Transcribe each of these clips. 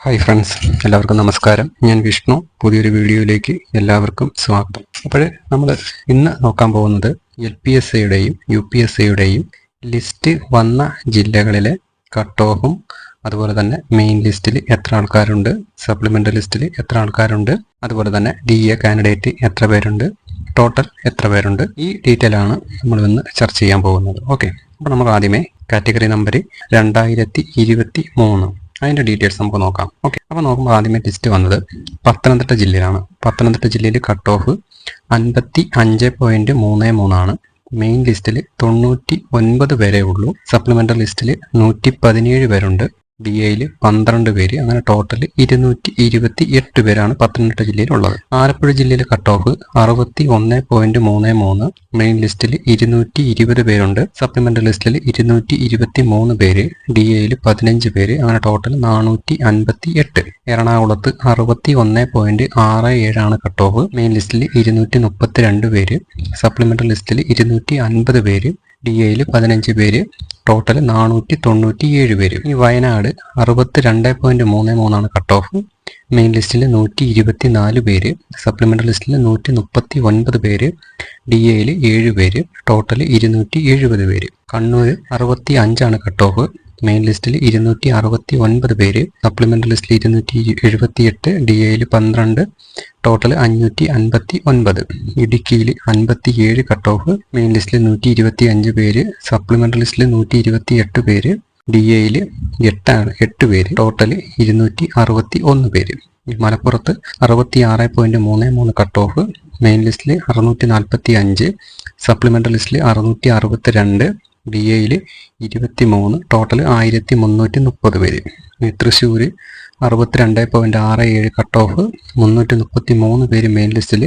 Hi friends എല്ലാവർക്കും നമസ്കാരം. ഞാൻ വിഷ്ണു. പുതിയൊരു വീഡിയോയിലേക്ക് എല്ലാവർക്കും സ്വാഗതം. അപ്പോൾ നമ്മൾ ഇന്ന് നോക്കാൻ പോകുന്നത് എൽ പി എസ് സിയുടെയും യു പി എസ് സിയുടെയും ലിസ്റ്റ് വന്ന ജില്ലകളിലെ കട്ട് ഓഫും അതുപോലെ തന്നെ മെയിൻ ലിസ്റ്റിൽ എത്ര ആൾക്കാരുണ്ട് സപ്ലിമെന്ററി ലിസ്റ്റിൽ എത്ര ആൾക്കാരുണ്ട് അതുപോലെ തന്നെ ഡി എ കാൻഡിഡേറ്റ് എത്ര പേരുണ്ട് ടോട്ടൽ എത്ര പേരുണ്ട് ഈ ഡീറ്റെയിൽ ആണ് നമ്മൾ ഇന്ന് ചർച്ച ചെയ്യാൻ പോകുന്നത്. ഓക്കെ അപ്പോൾ നമ്മൾ ആദ്യമേ കാറ്റഗറി നമ്പർ രണ്ടായിരത്തി ഇരുപത്തി മൂന്ന് അതിന്റെ ഡീറ്റെയിൽസ് നമുക്ക് നോക്കാം. ഓക്കെ അപ്പോൾ നോക്കുമ്പോൾ ആദ്യമേ ലിസ്റ്റ് വന്നത് പത്തനംതിട്ട ജില്ലയിലാണ്. പത്തനംതിട്ട ജില്ലയിൽ കട്ട് ഓഫ് അൻപത്തി അഞ്ച് പോയിന്റ് മൂന്ന് മൂന്നാണ് മെയിൻ ലിസ്റ്റിൽ തൊണ്ണൂറ്റി ഒൻപത് പേരേ ഉള്ളൂ. സപ്ലിമെന്ററി ലിസ്റ്റിൽ നൂറ്റി പതിനേഴ് പേരുണ്ട്. ഡി എയിൽ പന്ത്രണ്ട് പേര് അങ്ങനെ ടോട്ടൽ ഇരുന്നൂറ്റി ഇരുപത്തി എട്ട് പേരാണ് പത്തനംതിട്ട ജില്ലയിലുള്ളത്. ആലപ്പുഴ ജില്ലയിലെ കട്ട് ഓഫ് അറുപത്തി ഒന്ന് പോയിന്റ് മൂന്ന് മൂന്ന് മെയിൻ ലിസ്റ്റിൽ ഇരുന്നൂറ്റി ഇരുപത് പേരുണ്ട്. സപ്ലിമെന്ററി ലിസ്റ്റിൽ ഇരുന്നൂറ്റി ഇരുപത്തി മൂന്ന് പേര് ഡി എയിൽ പതിനഞ്ച് പേര് അങ്ങനെ ടോട്ടൽ നാനൂറ്റി അൻപത്തി എട്ട് എറണാകുളത്ത് അറുപത്തി ഒന്ന് പോയിന്റ് ആറ് ഏഴാണ് കട്ട് ഓഫ് മെയിൻ ലിസ്റ്റിൽ ഇരുന്നൂറ്റി മുപ്പത്തി രണ്ട് പേര്. സപ്ലിമെന്ററി ലിസ്റ്റിൽ ഇരുന്നൂറ്റി അൻപത് പേര് ഡി എയിൽ പതിനഞ്ച് പേര്. ടോട്ടൽ നാനൂറ്റി തൊണ്ണൂറ്റി ഏഴ് പേര്. ഈ വയനാട് അറുപത്തി രണ്ട് പോയിന്റ് മൂന്ന് മൂന്നാണ് കട്ട് ഓഫ് മെയിൻ ലിസ്റ്റിൽ നൂറ്റി ഇരുപത്തി നാല് പേര്. സപ്ലിമെന്ററി ലിസ്റ്റിൽ നൂറ്റി മുപ്പത്തി ഒൻപത് പേര് ഡി എയിൽ ഏഴ് പേര്. ടോട്ടൽ ഇരുന്നൂറ്റി എഴുപത് പേര്. കണ്ണൂർ അറുപത്തി അഞ്ചാണ് കട്ട് ഓഫ് മെയിൻ ലിസ്റ്റിൽ ഇരുന്നൂറ്റി അറുപത്തി ഒൻപത് പേര് സപ്ലിമെന്ററി ലിസ്റ്റിൽ ഇരുന്നൂറ്റി എഴുപത്തി എട്ട് ഡി എയിൽ പന്ത്രണ്ട് ടോട്ടൽ അഞ്ഞൂറ്റി അൻപത്തി ഒൻപത് ഇടുക്കിയിൽ അൻപത്തി ഏഴ് കട്ട് ഓഫ് മെയിൻ ലിസ്റ്റിൽ നൂറ്റി ഇരുപത്തി അഞ്ച് പേര് സപ്ലിമെന്ററി ലിസ്റ്റിൽ നൂറ്റി ഇരുപത്തി എട്ട് പേര് ഡി എയിൽ എട്ടാണ് എട്ട് പേര് ടോട്ടൽ ഇരുന്നൂറ്റി അറുപത്തി ഒന്ന് പേര്. മലപ്പുറത്ത് അറുപത്തി ആറ് പോയിന്റ് മൂന്ന് മൂന്ന് കട്ട് ഓഫ് മെയിൻ ലിസ്റ്റിൽ അറുന്നൂറ്റി നാൽപ്പത്തി അഞ്ച് സപ്ലിമെന്ററി ലിസ്റ്റിൽ അറുന്നൂറ്റി അറുപത്തി രണ്ട് ഡി എയിൽ ഇരുപത്തി മൂന്ന് ടോട്ടൽ ആയിരത്തി മുന്നൂറ്റി മുപ്പത് പേര്. തൃശ്ശൂർ അറുപത്തിരണ്ട് പോയിന്റ് ആറ് ഏഴ് കട്ട് ഓഫ് മുന്നൂറ്റി മുപ്പത്തി മൂന്ന് പേര് മെയിൻ ലിസ്റ്റിൽ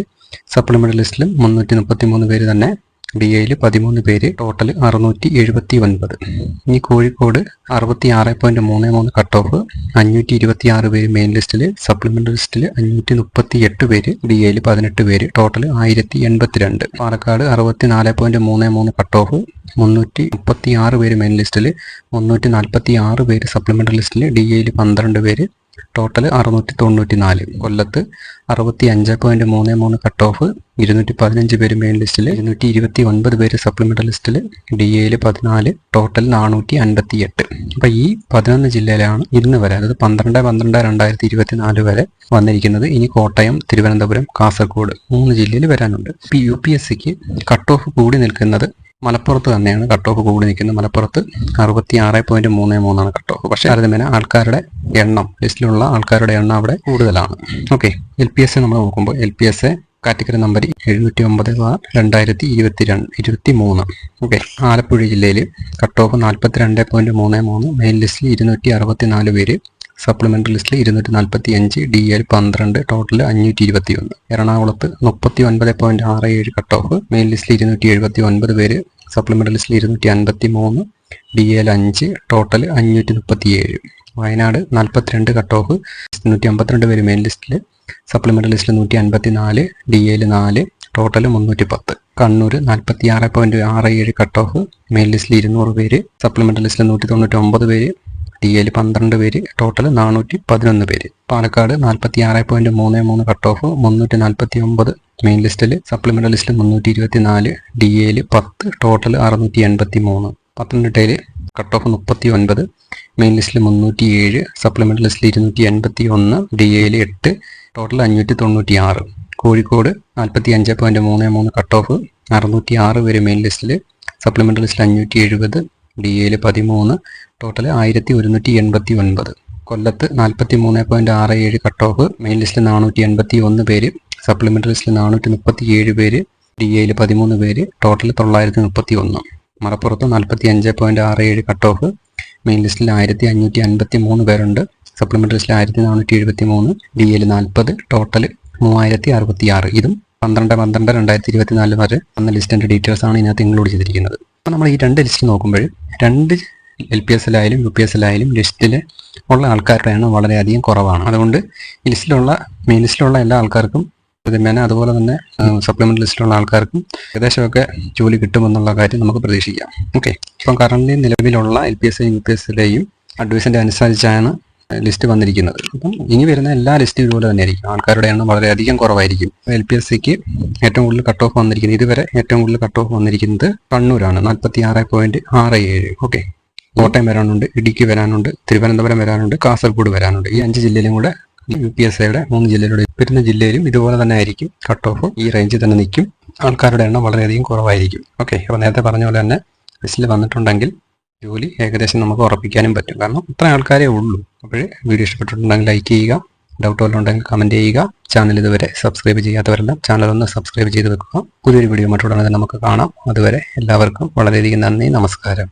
സപ്ലിമെന്ററി ലിസ്റ്റിലും മുന്നൂറ്റി മുപ്പത്തി മൂന്ന് പേര് തന്നെ ഡി എയിൽ പതിമൂന്ന് പേര് ടോട്ടൽ അറുന്നൂറ്റി എഴുപത്തി ഒൻപത് ഇനി കോഴിക്കോട് അറുപത്തി ആറ് പോയിന്റ് മൂന്ന് മൂന്ന് കട്ട് ഓഫ് അഞ്ഞൂറ്റി ഇരുപത്തി ആറ് പേര് മെയിൻ ലിസ്റ്റിൽ സപ്ലിമെന്ററി ലിസ്റ്റിൽ അഞ്ഞൂറ്റി മുപ്പത്തി എട്ട് പേര് ഡി എയിൽ പതിനെട്ട് പേര് ടോട്ടൽ ആയിരത്തി എൺപത്തിരണ്ട് പാലക്കാട് അറുപത്തി നാല് പോയിന്റ് മൂന്ന് മൂന്ന് കട്ട് ഓഫ് മുന്നൂറ്റി മുപ്പത്തി ആറ് പേര് മെയിൻ ലിസ്റ്റിൽ മുന്നൂറ്റി നാൽപ്പത്തി ആറ് പേര് സപ്ലിമെന്ററി ലിസ്റ്റിൽ ഡി എയിൽ പന്ത്രണ്ട് പേര് ടോട്ടൽ അറുന്നൂറ്റി തൊണ്ണൂറ്റി നാല് കൊല്ലത്ത് അറുപത്തി അഞ്ച് പോയിന്റ് മൂന്ന് മൂന്ന് കട്ട് ഓഫ് ഇരുന്നൂറ്റി പതിനഞ്ച് പേര് മെയിൻ ലിസ്റ്റിൽ ഇരുന്നൂറ്റി ഇരുപത്തി ഒൻപത് പേര് സപ്ലിമെന്റൽ ലിസ്റ്റിൽ ഡി എയിൽ പതിനാല് ടോട്ടൽ നാനൂറ്റി അൻപത്തി എട്ട് അപ്പൊ ഈ പതിനൊന്ന് ജില്ലയിലാണ് ഇന്ന് വരെ അതായത് പന്ത്രണ്ട് പന്ത്രണ്ട് രണ്ടായിരത്തി ഇരുപത്തി നാല് വരെ വന്നിരിക്കുന്നത്. ഇനി കോട്ടയം തിരുവനന്തപുരം കാസർഗോഡ് മൂന്ന് ജില്ലയിൽ വരാനുണ്ട്. ഇപ്പൊ യു പി എസ് സിക്ക് കട്ട് ഓഫ് കൂടി നിൽക്കുന്നത് മലപ്പുറത്ത് തന്നെയാണ് കട്ട് ഓഫ് കൂടി നിൽക്കുന്നത്. മലപ്പുറത്ത് അറുപത്തി ആറ് പോയിന്റ് മൂന്ന് മൂന്നാണ് കട്ട് ഓഫ് പക്ഷേ താരതമ്യേന ആൾക്കാരുടെ എണ്ണം ലിസ്റ്റിലുള്ള ആൾക്കാരുടെ എണ്ണം അവിടെ കൂടുതലാണ്. ഓക്കെ എൽ പി എസ് നമ്മൾ നോക്കുമ്പോൾ L P S category number എഴുന്നൂറ്റി ഒമ്പത് രണ്ടായിരത്തി ഇരുപത്തി രണ്ട് ഇരുപത്തി മൂന്ന് ഓക്കെ ആലപ്പുഴ ജില്ലയിൽ കട്ട് ഓഫ് നാൽപ്പത്തി രണ്ട് പോയിന്റ് മൂന്ന് മൂന്ന് മെയിൻ ലിസ്റ്റിൽ ഇരുന്നൂറ്റി അറുപത്തി നാല് പേര് സപ്ലിമെന്ററി ലിസ്റ്റിൽ ഇരുന്നൂറ്റി നാൽപ്പത്തി അഞ്ച് ഡി എൽ പന്ത്രണ്ട് ടോട്ടൽ അഞ്ഞൂറ്റി ഇരുപത്തി ഒന്ന് എറണാകുളത്ത് മുപ്പത്തി ഒൻപത് പോയിന്റ് ആറ് ഏഴ് കട്ട് ഓഫ് മെയിൻ ലിസ്റ്റിൽ ഇരുന്നൂറ്റി എഴുപത്തി ഒൻപത് പേര് സപ്ലിമെന്ററി ലിസ്റ്റിൽ ഇരുന്നൂറ്റി അൻപത്തി മൂന്ന് ഡി എൽ അഞ്ച് ടോട്ടൽ അഞ്ഞൂറ്റി മുപ്പത്തി ഏഴ് വയനാട് നാൽപ്പത്തിരണ്ട് കട്ട് ഓഫ് നൂറ്റി അമ്പത്തിരണ്ട് പേര് മെയിൻ ലിസ്റ്റിൽ സപ്ലിമെന്ററി ലിസ്റ്റിൽ നൂറ്റി അൻപത്തി നാല് ഡി എൽ നാല് ടോട്ടൽ മുന്നൂറ്റി പത്ത് കണ്ണൂർ നാൽപ്പത്തി ആറ് പോയിന്റ് ആറ് ഏഴ് കട്ട് ഓഫ് മെയിൻ ലിസ്റ്റിൽ ഇരുന്നൂറ് പേര് സപ്ലിമെന്ററി ലിസ്റ്റിൽ നൂറ്റി തൊണ്ണൂറ്റി ഒമ്പത് പേര് ഡി എൽ പന്ത്രണ്ട് പേര് ടോട്ടൽ നാനൂറ്റി പതിനൊന്ന് പേര്. പാലക്കാട് നാൽപ്പത്തി ആറ് പോയിന്റ് മൂന്ന് മൂന്ന് കട്ട് ഓഫ് മുന്നൂറ്റി നാൽപ്പത്തി ഒമ്പത് മെയിൻ ലിസ്റ്റിൽ സപ്ലിമെന്ററി ലിസ്റ്റിൽ മുന്നൂറ്റി ഇരുപത്തി നാല് ഡി എയിൽ പത്ത് ടോട്ടൽ അറുന്നൂറ്റി എൺപത്തി മൂന്ന് പത്തനംതിട്ടയിൽ കട്ട് ഓഫ് മുപ്പത്തി ഒൻപത് മെയിൻ ലിസ്റ്റിൽ മുന്നൂറ്റി ഏഴ് സപ്ലിമെന്ററി ലിസ്റ്റിൽ ഇരുന്നൂറ്റി എൺപത്തി ഒന്ന് ഡി എയിൽ എട്ട് ടോട്ടൽ അഞ്ഞൂറ്റി തൊണ്ണൂറ്റി ആറ് കോഴിക്കോട് നാൽപ്പത്തി അഞ്ച് പോയിന്റ് മൂന്ന് മൂന്ന് കട്ട് ഓഫ് അറുന്നൂറ്റി ആറ് പേര് മെയിൻ ലിസ്റ്റിൽ സപ്ലിമെന്ററി ലിസ്റ്റിൽ അഞ്ഞൂറ്റി എഴുപത് ഡി എയിൽ പതിമൂന്ന് ടോട്ടൽ ആയിരത്തി ഒരുന്നൂറ്റി എൺപത്തി ഒൻപത് കൊല്ലത്ത് നാൽപ്പത്തി മൂന്ന് പോയിന്റ് ആറ് ഏഴ് കട്ട് ഓഫ് മെയിൻ ലിസ്റ്റിൽ നാനൂറ്റി എൺപത്തി ഒന്ന് പേര്. സപ്ലിമെന്ററി ലിസ്റ്റിൽ നാനൂറ്റി മുപ്പത്തി ഏഴ് പേര് ഡി എയിൽ പതിമൂന്ന് പേര്. ടോട്ടൽ തൊള്ളായിരത്തി മുപ്പത്തി ഒന്ന് മലപ്പുറത്ത് നാൽപ്പത്തി അഞ്ച് പോയിന്റ് ആറ് ഏഴ് കട്ട് ഓഫ് മെയിൻ ലിസ്റ്റിൽ ആയിരത്തി അഞ്ഞൂറ്റി അൻപത്തി മൂന്ന് പേരുണ്ട്. സപ്ലിമെന്ററി ലിസ്റ്റിൽ ആയിരത്തി നാനൂറ്റി എഴുപത്തി മൂന്ന് ഡി എയിൽ നാൽപ്പത് ടോട്ടൽ മൂവായിരത്തി അറുപത്തി ആറ് ഇതും പന്ത്രണ്ട് പന്ത്രണ്ട് രണ്ടായിരത്തി ഇരുപത്തി നാല് വരെ വന്ന ലിസ്റ്റിന്റെ ഡീറ്റെയിൽസ് ആണ് ഇതിനകത്ത് ഇൻക്ലൂഡ് ചെയ്തിരിക്കുന്നത്. അപ്പോൾ നമ്മൾ ഈ രണ്ട് ലിസ്റ്റ് നോക്കുമ്പോൾ രണ്ട് എൽ പി എസ് എല്ലായാലും യു പി എസ് എല്ലായാലും ലിസ്റ്റിൽ ഉള്ള ആൾക്കാരുടെ എണ്ണം വളരെയധികം കുറവാണ്. അതുകൊണ്ട് ലിസ്റ്റിലുള്ള മെയിൻ ലിസ്റ്റിലുള്ള എല്ലാ ആൾക്കാർക്കും പ്രതിമേന അതുപോലെ തന്നെ സപ്ലിമെന്റ് ലിസ്റ്റിലുള്ള ആൾക്കാർക്കും ഏകദേശമൊക്കെ ജോലി കിട്ടുമെന്നുള്ള കാര്യം നമുക്ക് പ്രതീക്ഷിക്കാം. ഓക്കെ ഇപ്പം കറന്റ് നിലവിലുള്ള L P S U P എസിലെയും അഡ്വൈസിന്റെ അനുസരിച്ചാണ് ലിസ്റ്റ് വന്നിരിക്കുന്നത്. അപ്പം ഇനി വരുന്ന എല്ലാ ലിസ്റ്റും ഇതുപോലെ തന്നെ ആയിരിക്കും ആൾക്കാരുടെ എണ്ണം വളരെയധികം കുറവായിരിക്കും. എൽ പി എസ് സിക്ക് ഏറ്റവും കൂടുതൽ കട്ട് ഓഫ് വന്നിരിക്കുന്നത് ഇതുവരെ ഏറ്റവും കൂടുതൽ കട്ട് ഓഫ് വന്നിരിക്കുന്നത് കണ്ണൂരാണ്. നാൽപ്പത്തി ആറ് പോയിന്റ് ആറ് ഏഴ്. ഓക്കെ കോട്ടയം വരാനുണ്ട് ഇടുക്കി വരാനുണ്ട് തിരുവനന്തപുരം വരാനുണ്ട് കാസർഗോഡ് വരാനുണ്ട്. ഈ അഞ്ച് ജില്ലയിലും കൂടെ യു പി എസ് സിയുടെ മൂന്ന് ജില്ലയിലൂടെ വരുന്ന ജില്ലയിലും ഇതുപോലെ തന്നെ ആയിരിക്കും. കട്ട് ഓഫ് ഈ റേഞ്ചിൽ തന്നെ നിൽക്കും. ആൾക്കാരുടെ എണ്ണം വളരെയധികം കുറവായിരിക്കും. ഓക്കെ അപ്പോൾ നേരത്തെ പറഞ്ഞ പോലെ തന്നെ ലിസ്റ്റിൽ വന്നിട്ടുണ്ടെങ്കിൽ ജോലി ഏകദേശം നമുക്ക് ഉറപ്പിക്കാനും പറ്റും. കാരണം ഇത്ര ആൾക്കാരേ ഉള്ളൂ. അപ്പോൾ വീഡിയോ ഇഷ്ടപ്പെട്ടിട്ടുണ്ടെങ്കിൽ ലൈക്ക് ചെയ്യുക ഡൗട്ട് വല്ലതും ഉണ്ടെങ്കിൽ കമന്റ് ചെയ്യുക. ചാനൽ ഇതുവരെ സബ്സ്ക്രൈബ് ചെയ്യാത്തവരെല്ലാം ചാനൽ ഒന്ന് സബ്സ്ക്രൈബ് ചെയ്ത് വെക്കുക. പുതിയൊരു വീഡിയോ മറ്റുടനെ നമുക്ക് കാണാം. അതുവരെ എല്ലാവർക്കും വളരെയധികം നന്ദി നമസ്കാരം.